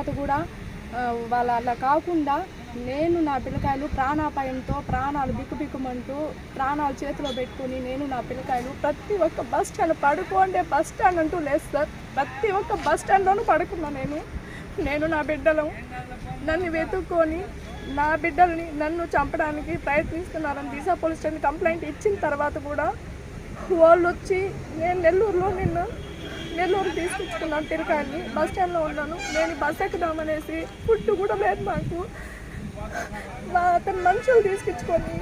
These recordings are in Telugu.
తర్వాత కూడా వాళ్ళ అలా కాకుండా నేను నా పిల్లకాయలు ప్రాణాపాయంతో ప్రాణాలు బిక్కుబిక్కుమంటూ ప్రాణాలు చేతిలో పెట్టుకుని నేను నా పిల్లకాయలు ప్రతి ఒక్క బస్ స్టాండ్ పడుకోండే బస్ స్టాండ్ అంటూ లేదు సార్. ప్రతి ఒక్క బస్ స్టాండ్లోనూ పడుకున్నా నేను. నేను నా బిడ్డలు నన్ను వెతుక్కొని నా బిడ్డల్ని నన్ను చంపడానికి ప్రయత్నిస్తున్నారని దిశా పోలీస్ స్టేషన్ కంప్లైంట్ ఇచ్చిన తర్వాత కూడా వాళ్ళు వచ్చి నేను నెల్లూరులో నిన్ను నెల్లూరు తీసుకొచ్చుకున్నాను తిరగాన్ని. బస్ స్టాండ్లో ఉన్నాను. నేను బస్ ఎక్కుదామనేసి ఫుడ్ కూడా లేదు మాకు. మా అతను మనుషులు తీసుకొచ్చుకొని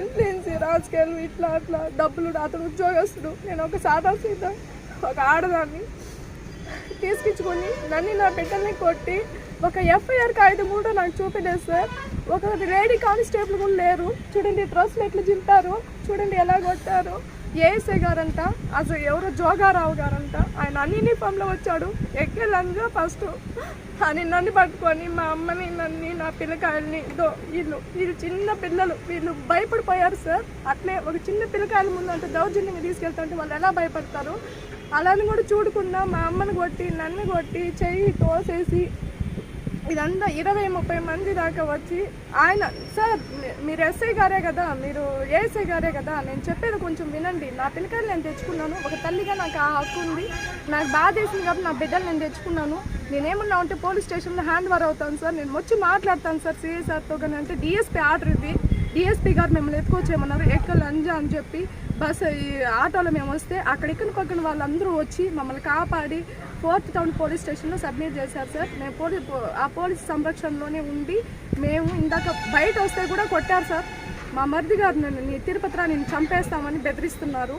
ఇన్ఫ్లుయెన్స్ రాజకీయాలు ఇట్లా అట్లా డబ్బులు అతను ఉద్యోగస్తుడు. నేను ఒక సాదా సీత ఒక ఆడదాన్ని తీసుకొచ్చుకొని నన్ను నా బిడ్డల్ని కొట్టి ఒక ఎఫ్ఐఆర్ కాగితం కూడా నాకు చూపించలేదు సార్. ఒక లేడీ కానిస్టేబుల్ కూడా లేరు. చూడండి డ్రెస్సులు ఎట్లా చింపారు చూడండి ఎలా కొట్టారు. ఏఎస్ఐ గారంట అసలు ఎవరో జోగారావు గారంట ఆయన అన్ని యూనిఫామ్లో వచ్చాడు ఎక్కేలాగా ఫస్ట్ అని నన్ను పట్టుకొని మా అమ్మని నన్ను నా పిల్లకాయల్ని ఇదో వీళ్ళు వీళ్ళు చిన్న పిల్లలు వీళ్ళు భయపడిపోయారు సార్. అట్లే ఒక చిన్న పిల్లకాయల ముందు అంటే దౌర్జన్యంగా తీసుకెళ్తుంటే వాళ్ళు ఎలా భయపడతారు? అలాని కూడా చూడకుండా మా అమ్మని కొట్టి నన్ను కొట్టి చెయ్యి తోసేసి ఇదంతా ఇరవై ముప్పై మంది దాకా వచ్చి ఆయన సార్ మీరు ఎస్ఐ గారే కదా మీరు ఏఎస్ఐ గారే కదా నేను చెప్పేది కొంచెం వినండి. నా పిల్లకాయలు నేను తెచ్చుకున్నాను. ఒక తల్లిగా నాకు ఆ హక్కు ఉంది. నాకు బాధ వేసింది కాబట్టి నా బిడ్డలు నేను తెచ్చుకున్నాను. నేనేమన్నా ఉంటే పోలీస్ స్టేషన్లో హ్యాండ్ ఓవర్ అవుతాను సార్. నేను వచ్చి మాట్లాడతాను సార్ సిఐ సార్తో కానీ అంటే డిఎస్పీ ఆర్డర్ ఇది. డిఎస్పీ గారు మిమ్మల్ని ఎత్తుకొచ్చేయమన్నారు. ఎక్క లంజ అని చెప్పి బస్ ఈ ఆటోలో మేము వస్తే అక్కడ ఇక్కడ పక్కన వాళ్ళందరూ వచ్చి మమ్మల్ని కాపాడి ఫోర్త్ టౌన్ పోలీస్ స్టేషన్లో సబ్మిట్ చేశారు సార్. మేము పోలీస్ ఆ పోలీస్ సంరక్షణలోనే ఉండి మేము ఇందాక బయట వస్తే కూడా కొట్టారు సార్. మా మరిది గారు నేను నీ తిరుపతి నేను చంపేస్తామని బెదిరిస్తున్నారు.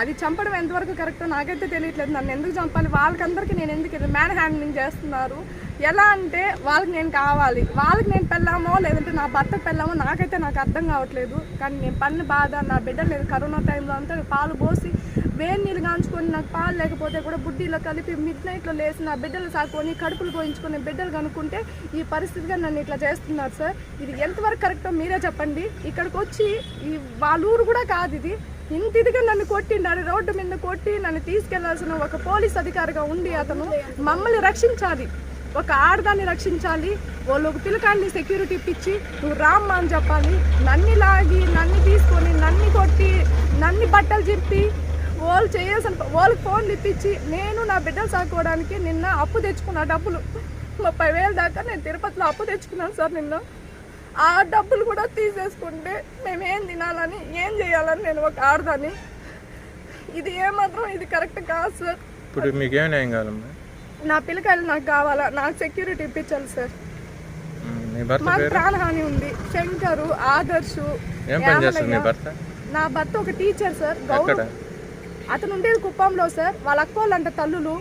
అది చంపడం ఎంతవరకు కరెక్టో నాకైతే తెలియట్లేదు. నన్ను ఎందుకు చంపాలి? వాళ్ళకందరికీ నేను ఎందుకు మ్యాన్ హ్యాండ్లింగ్ చేస్తున్నారు? ఎలా అంటే వాళ్ళకి నేను కావాలి. వాళ్ళకి నేను పెళ్ళామో లేదంటే నా భర్త పెళ్ళామో నాకైతే నాకు అర్థం కావట్లేదు. కానీ నేను పన్ను బాధ నా బిడ్డ లేదు కరోనా టైంలో అంతా పాలు పోసి వేడి నీళ్ళు కాంచుకొని నాకు పాలు లేకపోతే కూడా బుడ్డీలో కలిపి మిడ్ నైట్లో లేసి నా బిడ్డలు సాకొని కడుపులు పోయించుకొని బిడ్డలు కనుక్కుంటే ఈ పరిస్థితిగా నన్ను ఇట్లా చేస్తున్నారు సార్. ఇది ఎంతవరకు కరెక్టో మీరే చెప్పండి. ఇక్కడికి వచ్చి ఈ వాళ్ళ ఊరు కూడా కాదు ఇది. ఇంత ఇదిగా నన్ను కొట్టిండారు రోడ్డు మీద కొట్టి నన్ను తీసుకెళ్ళాల్సిన ఒక పోలీస్ అధికారిగా ఉండి అతను మమ్మల్ని రక్షించాలి. ఒక ఆడదాన్ని రక్షించాలి. వాళ్ళు ఒక పిల్లకాన్ని సెక్యూరిటీ ఇప్పించి నువ్వు రామ్మా అని చెప్పాలి. నన్ను లాగి నన్ను తీసుకొని నన్ను కొట్టి నన్ను బట్టలు చెప్పి వాళ్ళు చేయాల్సిన వాళ్ళకి ఫోన్లు ఇప్పించి నేను నా బిడ్డలు సాకోవడానికి నిన్న అప్పు తెచ్చుకున్న డబ్బులు. ముప్పై వేలు దాకా నేను తిరుపతిలో అప్పు తెచ్చుకున్నాను సార్ నిన్న. ఆ డబ్బులు కూడా తీసేసుకుంటే మేము ఏం తినాలని ఏం చేయాలని నేను ఒక ఆడదాన్ని. ఇది ఏమాత్రం ఇది కరెక్ట్ కాదు సార్. ఇప్పుడు మీకేం న్యాయం కావాలమ్మా? నా పిల్లకాయలు నాకు కావాలా? నాకు సెక్యూరిటీ ఇప్పించాలి సార్. ఉమ్, మీ భర్త మాకు పేరు? ప్రాణహాని ఉంది. శంకరు ఆదర్శు ఏం పని చేస్తారు మీ యామలయ్య. భర్త? నా భర్త ఒక టీచర్ సార్ ఎక్కడ? అతను ఉండేది కుప్పంలో సార్. వాళ్ళ అక్క వాళ్ళంట తల్లులు.